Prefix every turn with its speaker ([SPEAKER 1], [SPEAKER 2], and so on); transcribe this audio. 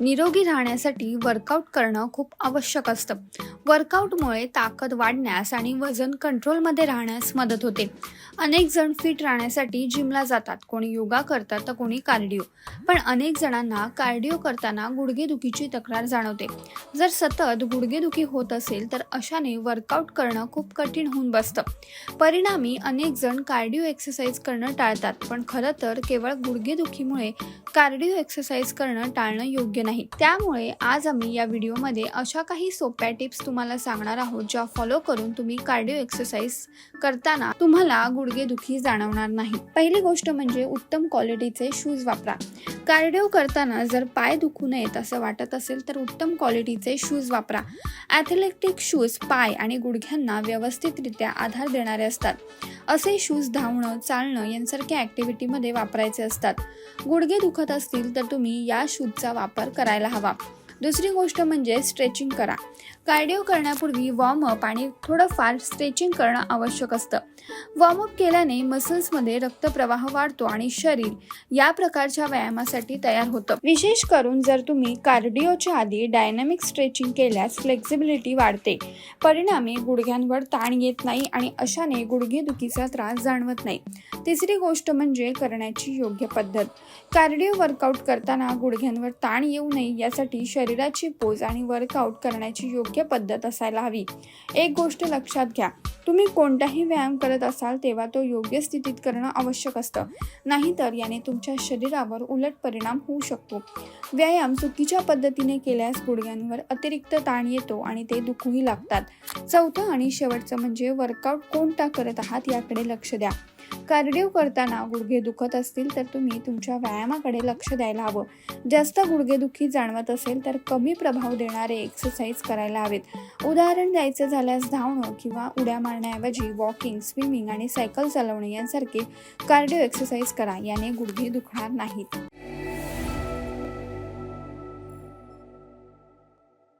[SPEAKER 1] निरोगी राहण्यासाठी वर्कआउट करणं खूप आवश्यक असतं. वर्कआउटमुळे ताकद वाढण्यास आणि वजन कंट्रोलमध्ये राहण्यास मदत होते. अनेक जण फिट राहण्यासाठी जिमला जातात. कोणी योगा करतात तर कोणी कार्डिओ पण अनेक जणांना कार्डिओ करताना गुडघेदुखीची तक्रार जाणवते. जर सतत गुडघेदुखी होत असेल तर अशाने वर्कआउट करणं खूप कठीण होऊन बसतं. परिणामी अनेक जण कार्डिओ एक्सरसाइज करणं टाळतात. पण खरं तर केवळ गुडघेदुखीमुळे कार्डिओ एक्सरसाइज करणं टाळणं योग्य नाही. त्यामुळे आज आम्ही या व्हिडिओमध्ये अशा काही सोप्या टिप्स तुम्हाला सांगणार आहोत ज्या फॉलो करून तुम्ही कार्डिओ एक्सरसाइज करताना तुम्हाला गुडघेदुखी जाणवणार नाही. पहिली गोष्ट म्हणजे उत्तम क्वालिटीचे शूज वापरा. कार्डिओ करताना जर पाय दुखू नयेत असं वाटत असेल तर उत्तम क्वालिटीचे शूज वापरा. ॲथलेटिक शूज पाय आणि गुडघ्यांना व्यवस्थितरित्या आधार देणारे असतात. असे शूज धावणं चालणं यांसारख्या ॲक्टिव्हिटीमध्ये वापरायचे असतात. गुडघे दुखत असतील तर तुम्ही या शूजचा वापर करायला हवा. दुसरी गोष्ट म्हणजे स्ट्रेचिंग करा. कार्डिओ करण्यापूर्वी वॉर्मअप आणि थोडंफार स्ट्रेचिंग करणं आवश्यक असतं. वॉर्मअप केल्याने मसल्समध्ये रक्तप्रवाह वाढतो आणि शरीर या प्रकारच्या व्यायामासाठी तयार होतं. विशेष करून जर तुम्ही कार्डिओच्या आधी डायनॅमिक स्ट्रेचिंग केल्यास फ्लेक्झिबिलिटी वाढते. परिणामी गुडघ्यांवर ताण येत नाही आणि अशाने गुडघेदुखीचा त्रास जाणवत नाही. तिसरी गोष्ट म्हणजे करण्याची योग्य पद्धत. कार्डिओ वर्कआउट करताना गुडघ्यांवर ताण येऊ नये यासाठी शरीराची पोज आणि वर्कआउट करण्याची योग्य पद्धत असायला हवी. एक गोष्ट लक्षात घ्या. तुम्ही कोणताही व्यायाम करत असाल तेव्हा तो योग्य स्थितीत करणं आवश्यक असतं. नाहीतर याने तुमच्या शरीरावर उलट परिणाम होऊ शकतो. व्यायाम चुकीच्या पद्धतीने केल्यास गुडघ्यांवर अतिरिक्त ताण येतो आणि ते दुखूही लागतात. चौथं आणि शेवटचं म्हणजे वर्कआउट कोणता करत आहात याकडे लक्ष द्या. कार्डिओ करताना गुडघे दुखत असतील तर तुम्ही तुमच्या व्यायामाकडे लक्ष द्यायला हवं. जास्त गुडघेदुखी जाणवत असेल तर कमी प्रभाव देणारे एक्सरसाइज करायला हवेत. उदाहरण द्यायचं झाल्यास धावणं किंवा उड्या मारण्याऐवजी वॉकिंग स्विमिंग आणि सायकल चालवणे यांसारखे कार्डिओ एक्सरसाइज करा याने गुडघे दुखणार नाहीत.